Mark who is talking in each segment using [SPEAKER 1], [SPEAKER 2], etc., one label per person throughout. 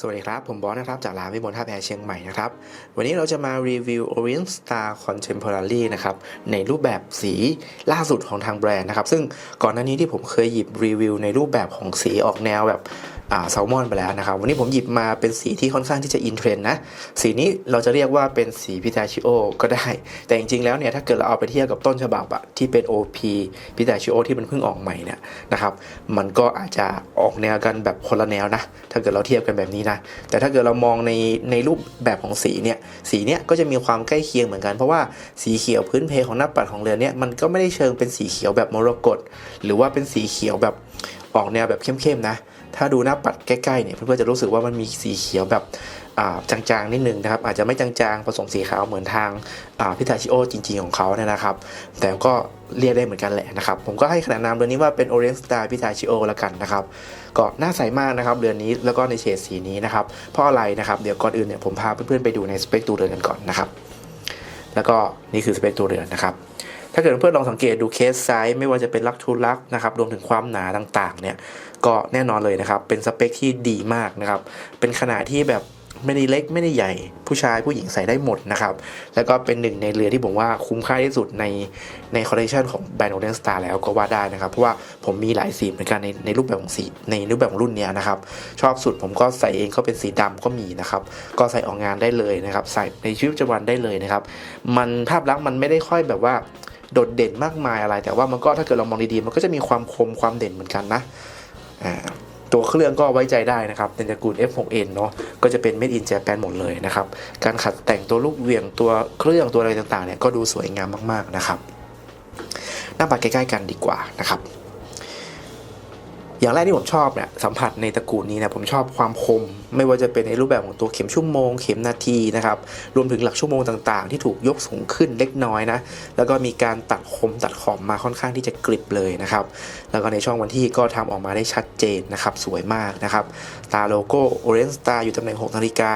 [SPEAKER 1] สวัสดีครับ ผมบอสนะครับ จากร้านวิบลท่าแพเชียงใหม่นะครับ วันนี้เราจะมารีวิว Orient Star Contemporary นะครับ ในรูปแบบสีล่าสุดของทางแบรนด์นะครับ ซึ่งก่อนหน้านี้ที่ผมเคยหยิบรีวิวในรูปแบบของสีออกแนวแบบแซลมอนไปแล้วนะครับ วันนี้ผมหยิบมาเป็นสีที่ค่อนข้างที่จะอินเทรนด์นะ สีนี้เราจะเรียกว่าเป็นสีพิตาชิโอก็ได้ แต่จริงๆแล้วเนี่ยถ้าเกิดเราเอาไปเทียบกับต้นฉบับอะที่เป็น OP พิตาชิโอที่มันเพิ่งออกใหม่เนี่ยนะครับ มันก็อาจจะออกแนวกันแบบคนละแนวนะ ถ้าเกิดเราเทียบกันแบบนี้นะ แต่ถ้าเกิดเรามองในในรูปแบบของสีเนี่ย สีเนี่ยก็จะมีความใกล้เคียงเหมือนกัน เพราะว่าสีเขียวพื้นเพของหน้าปัดของเรือเนี่ยมันก็ไม่ได้เชิงเป็นสีเขียวแบบมรกตหรือว่าเป็นสีเขียวแบบออกแนวแบบเข้มๆนะ ถ้าดูหน้าปัดใกล้ๆเนี่ยเพื่อนๆจะรู้สึกว่ามันมีสีเขียวแบบจางๆนิดนึงนะครับ อาจจะไม่จางๆผสมสีขาวเหมือนทางพิทาชิโอจริงๆของเขาเนี่ยนะครับ แต่ก็เรียกได้เหมือนกันแหละนะครับ ผมก็ให้ขนานนามเรือนนี้ว่าเป็น Orient Star พิทาชิโอละกันนะครับ ก็น่าใส่มากนะครับเรือนนี้แล้วก็ในเฉดสีนี้นะครับ เพราะอะไรนะครับเดี๋ยวก่อนอื่นเนี่ยผมพาเพื่อนๆไปดูในสเปคตัวเรือนกันก่อนนะครับ แล้วก็นี่คือสเปคตัวเรือนนะครับ ถ้าเกิดเพื่อนลองสังเกตดูเคสไซส์ไม่ว่าจะเป็นลักทูลักนะครับรวมถึงความหนาต่างๆเนี่ยก็แน่นอนเลยนะครับ เป็นสเปคที่ดีมากนะครับ เป็นขนาดที่แบบไม่ได้เล็กไม่ได้ใหญ่ผู้ชายผู้หญิงใส่ได้หมดนะครับ แล้วก็เป็นหนึ่งในเรือที่ผมว่าคุ้มค่าที่สุดในในคอลเลคชันของแบรนด์โอเดนสตาร์แล้วก็ว่าได้นะครับ เพราะว่าผมมีหลายสีเหมือนกันในในรูปแบบของสีในรูปแบบของรุ่นเนี้ยนะครับ ชอบสุดผมก็ใส่เองก็เป็นสีดำก็มีนะครับ ก็ใส่ออกงานได้เลยนะครับ ใส่ในชีวิตประจำวันได้เลยนะครับ มันภาพลักษณ์มันไม่ได้ค่อยแบบว่า โดดเด่นมากมายอะไร แต่ว่ามันก็ถ้าเกิดเรามองดีๆมันก็จะมีความคมความเด่นเหมือนกันนะตัวเครื่องก็ไว้ใจได้นะครับเป็นตระกูล F6N เนาะก็จะเป็น Made in Japan หมดเลยนะครับ การขัดแต่งตัวลูกเหวี่ยงตัวเครื่องตัวอะไรต่างๆเนี่ยก็ดูสวยงามมากๆนะครับ หน้าปัดใกล้ๆกันดีกว่านะครับ อย่างแรกที่ผมชอบเนี่ยสัมผัสในตระกูลนี้นะผมชอบความคม ไม่ว่าจะเป็นในรูปแบบของตัวเข็มชั่วโมง เข็มนาทีนะครับรวมถึงหลักชั่วโมงต่างๆ ที่ถูกยกสูงขึ้นเล็กน้อยนะแล้วก็มีการตัดคมตัดขอบมาค่อนข้างที่จะกริบเลยนะครับแล้วก็ในช่องวันที่ก็ทำออกมาได้ชัดเจนนะครับสวยมากนะครับตาโลโก้ Orange Star อยู่ตำแหน่ง 6 นาฬิกา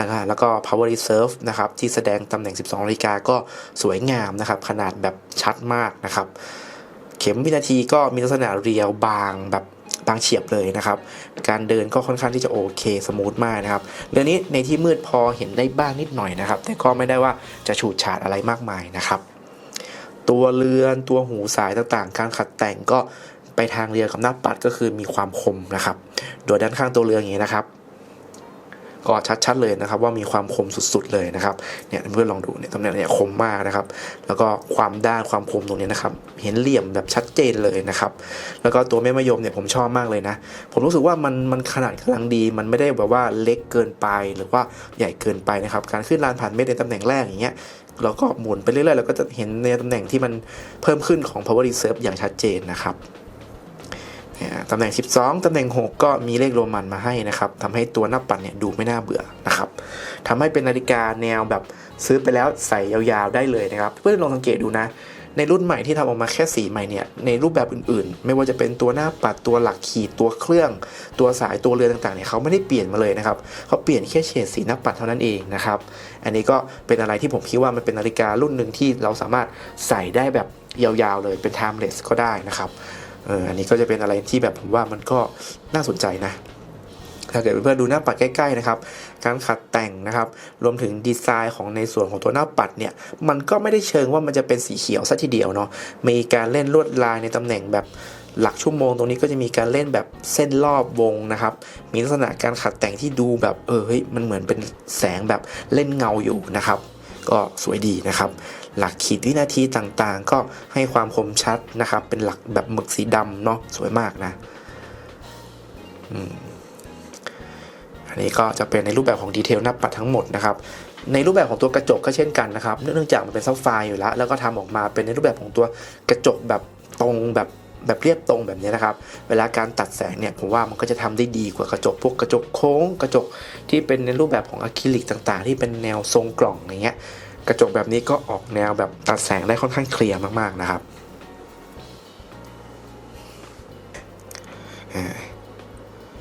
[SPEAKER 1] นะครับแล้วก็ Power Reserve นะครับที่แสดงตำแหน่ง 12 นาฬิกาก็สวยงามนะครับขนาดแบบชัดมากนะครับ เข็มวินาทีก็มีลักษณะเรียวบางแบบบางเฉียบเลยนะครับ การเดินก็ค่อนข้างที่จะโอเคสมูทมากนะครับ เรื่องนี้ในที่มืดพอเห็นได้บ้างนิดหน่อยนะครับ แต่ก็ไม่ได้ว่าจะฉูดฉาดอะไรมากมายนะครับ ตัวเรือนตัวหูสายต่างๆ การขัดแต่งก็ไปทางเรือกับหน้าปัดก็คือมีความคมนะครับ โดยด้านข้างตัวเรืออย่างนี้นะครับ ก็ชัดๆเลยนะครับว่ามีความคมสุดๆเลยนะครับเนี่ยเพื่อนลองดูเนี่ยตำแหน่งเนี่ยคมมากนะครับ แล้วก็ความด้านความคมตรงนี้นะครับ เห็นเหลี่ยมแบบชัดเจนเลยนะครับ แล้วก็ตัวแม่มะยมเนี่ยผมชอบมากเลยนะ ผมรู้สึกว่ามันมันขนาดกำลังดี มันไม่ได้แบบว่าเล็กเกินไปหรือว่าใหญ่เกินไปนะครับ การขึ้นลานผ่านเม็ดในตำแหน่งแรกอย่างเงี้ยเราก็หมุนไปเรื่อยๆเราก็จะเห็นในตำแหน่งที่มันเพิ่มขึ้นของ power reserve อย่างชัดเจนนะครับ ตำแหน่ง 12 ตำแหน่ง 6 ก็มีเลขโรมันมาให้นะครับทำให้ตัวหน้าปัดเนี่ยดูไม่น่าเบื่อนะครับทำให้เป็นนาฬิกาแนวแบบซื้อไปแล้วใส่ยาวๆได้เลยนะครับเพื่อนลองสังเกตดูนะในรุ่นใหม่ที่ทำออกมาแค่สีใหม่เนี่ยในรูปแบบอื่นๆ ไม่ว่าจะเป็นตัวหน้าปัดตัวหลักขีดตัวเครื่อง ตัวสายตัวเรือนต่างๆเนี่ยเขาไม่ได้เปลี่ยนมาเลยนะครับเขาเปลี่ยนแค่เฉดสีหน้าปัดเท่านั้นเองนะครับอันนี้ก็เป็นอะไรที่ผมคิดว่ามันเป็นนาฬิการุ่นหนึ่งที่เราสามารถใส่ได้แบบยาวๆเลยเป็น timeless ก็ได้นะครับ เอออันนี้ก็จะเป็นอะไรที่แบบผมว่ามันก็น่าสนใจนะถ้าเกิดเพื่อนๆดูหน้าปัดใกล้ๆนะครับ การขัดแต่งนะครับ รวมถึงดีไซน์ของในส่วนของตัวหน้าปัดเนี่ย มันก็ไม่ได้เชิงว่ามันจะเป็นสีเขียวซะทีเดียวเนาะ มีการเล่นลวดลายในตำแหน่งแบบหลักชั่วโมงตรงนี้ก็จะมีการเล่นแบบเส้นรอบวงนะครับ มีลักษณะการขัดแต่งที่ดูแบบเออเฮ้ยมันเหมือนเป็นแสงแบบเล่นเงาอยู่นะครับ ก็สวยดีนะครับ หลักขีดวินาทีต่างๆ ก็ให้ความคมชัดนะครับ เป็นหลักแบบหมึกสีดำเนาะสวยมากนะอันนี้ก็จะเป็นในรูปแบบของดีเทลหน้าปัดทั้งหมดนะครับในรูปแบบของตัวกระจกก็เช่นกันนะครับ เนื่องจากมันเป็นซับไฟร์อยู่แล้ว แล้วก็ทำออกมาเป็นในรูปแบบของตัวกระจกแบบตรงแบบ แบบเรียบตรงแบบนี้นะครับ เวลาการตัดแสงเนี่ยผมว่ามันก็จะทำได้ดีกว่ากระจกพวกกระจกโค้ง กระจกที่เป็นในรูปแบบของอะคริลิกต่างๆ ที่เป็นแนวทรงกล่องอย่างเงี้ยกระจกแบบนี้ก็ออกแนวแบบตัดแสงได้ค่อนข้างเคลียร์มากๆนะครับ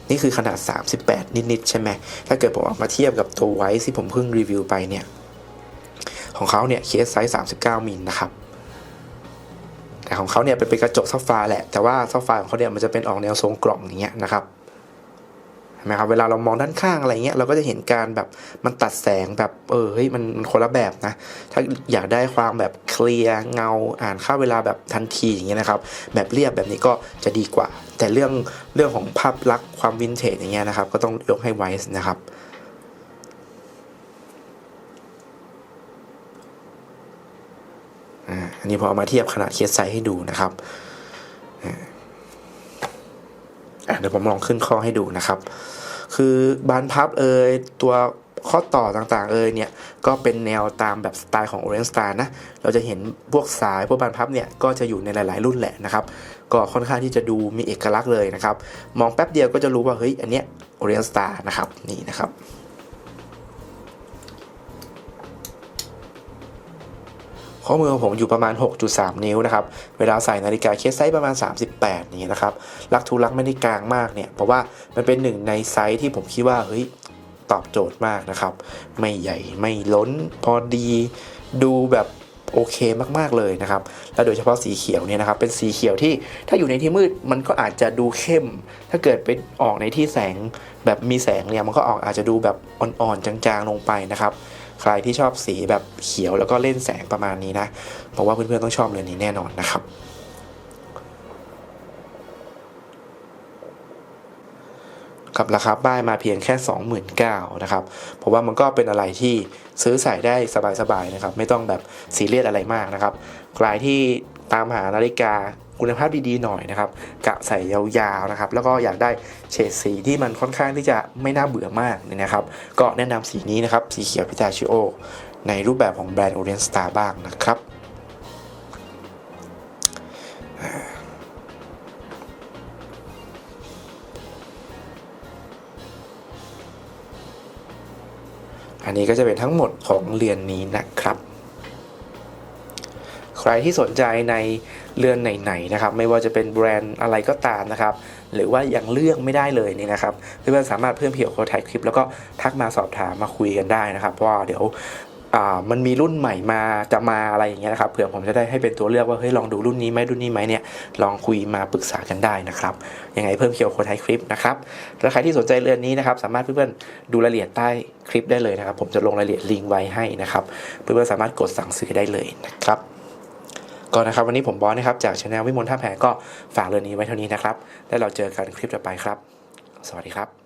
[SPEAKER 1] นี่คือขนาด 38 นิด ๆ ใช่ไหม ถ้าเกิดผมเอามาเทียบกับตัวไวท์ที่ผมเพิ่งรีวิวไปเนี่ย ของเขาเนี่ยเคสไซส์ 39 มิลนะครับ แต่ของเขาเนี่ยเป็นกระจกซับไฟร์แหละ แต่ว่าซับไฟร์ของเขาเนี่ยมันจะเป็นออกแนวทรงกล่องอย่างเงี้ยนะครับเห็นไหมครับเวลาเรามองด้านข้างอะไรเงี้ยเราก็จะเห็นการแบบมันตัดแสงแบบเออเฮ้ยมันมันคนละแบบนะ ถ้าอยากได้ความแบบเคลียร์เงาอ่านค่าเวลาแบบทันทีอย่างเงี้ยนะครับ แบบเรียบแบบนี้ก็จะดีกว่า แต่เรื่องเรื่องของภาพลักษณ์ความวินเทจอย่างเงี้ยนะครับ ก็ต้องยกให้ไวส์นะครับ อ่าอั นี้พอเอามาเทียบขนาดเคสไซส์ให้ดูนะครับเดี๋ยวผมลองขึ้นข้อให้ดูนะครับ คือบานพับเอยตัวข้อต่อต่างๆ เอยเนี่ย ก็เป็นแนวตามแบบสไตล์ของ Orient Star นะ เราจะเห็นพวกสายพวกบานพับเนี่ย ก็จะอยู่ในหลาย ๆ รุ่นแหละนะครับ ก็ค่อนข้างที่จะดูมีเอกลักษณ์เลยนะครับ มองแป๊บเดียวก็จะรู้ว่า เฮ้ย อันเนี้ย Orient Star นะครับ นี่นะครับ ข้อมือของผมอยู่ประมาณ 6.3 นิ้วนะครับ เวลาใส่นาฬิกาเคสไซส์ประมาณ 38 นี่นะครับลักทูลักไม่ได้กลางมากเนี่ย เพราะว่ามันเป็นหนึ่งในไซส์ที่ผมคิดว่า เฮ้ย ตอบโจทย์มากนะครับ ไม่ใหญ่ไม่ล้นพอดี ดูแบบโอเคมากๆเลยนะครับ และโดยเฉพาะสีเขียวเนี่ยนะครับ เป็นสีเขียวที่ถ้าอยู่ในที่มืดมันก็อาจจะดูเข้ม ถ้าเกิดไปออกในที่แสงแบบมีแสงเนี่ยมันก็ออกอาจจะดูแบบอ่อนๆจางๆลงไปนะครับ ใครที่ชอบสีแบบเขียวแล้วก็เล่นแสงประมาณนี้นะผมว่าเพื่อนๆต้องชอบเรือนนี้แน่นอนนะครับกับราคาป้ายมาเพียงแค่ 29,000นะครับ เพราะว่ามันก็เป็นอะไรที่ซื้อใส่ได้สบายๆนะครับ ไม่ต้องแบบซีเรียสอะไรมากนะครับ ใครที่ตามหานาฬิกา คุณภาพดีๆหน่อยนะครับกะใส่ยาวๆนะครับ แล้วก็อยากได้เฉดสีที่มันค่อนข้างที่จะไม่น่าเบื่อมากนี่นะครับ ก็แนะนำสีนี้นะครับ สีเขียวพิตาชิโอ ในรูปแบบของแบรนด์ Orient Star บ้างนะครับอันนี้ก็จะเป็นทั้งหมดของเรือนนี้นะครับ ใครที่สนใจในเรือนไหนๆนะครับไม่ว่าจะเป็นแบรนด์อะไรก็ตามนะครับหรือว่ายังเลือกไม่ได้เลยนี่นะครับเพื่อนๆสามารถเพิ่มเพียวโค้ดไทยคลิป แล้วก็ทักมาสอบถามมาคุยกันได้นะครับเพราะว่าเดี๋ยวมันมีรุ่นใหม่มาจะมาอะไรอย่างเงี้ยนะครับเผื่อผมจะได้ให้เป็นตัวเลือกว่าเฮ้ยลองดูรุ่นนี้ไหมรุ่นนี้ไหมเนี่ยลองคุยมาปรึกษากันได้นะครับยังไงเพิ่มเคียวโค้ดไทยคลิปนะครับแล้วใครที่สนใจเรื่อนนี้นะครับสามารถเพื่อนๆดูรายละเอียดใต้คลิปได้เลยนะครับผมจะลงรายละเอียดลิงก์ไว้ให้นะครับเพื่อนๆสามารถกดสั่งซื้อได้เลยนะครับ ก็นะครับวันนี้ผมบอสนะครับจากช anel วิมลท่าแพก็ฝากเรื่องนี้ไว้เท่านี้นะครับ แล้วเราเจอกันคลิปต่อไปครับ สวัสดีครับ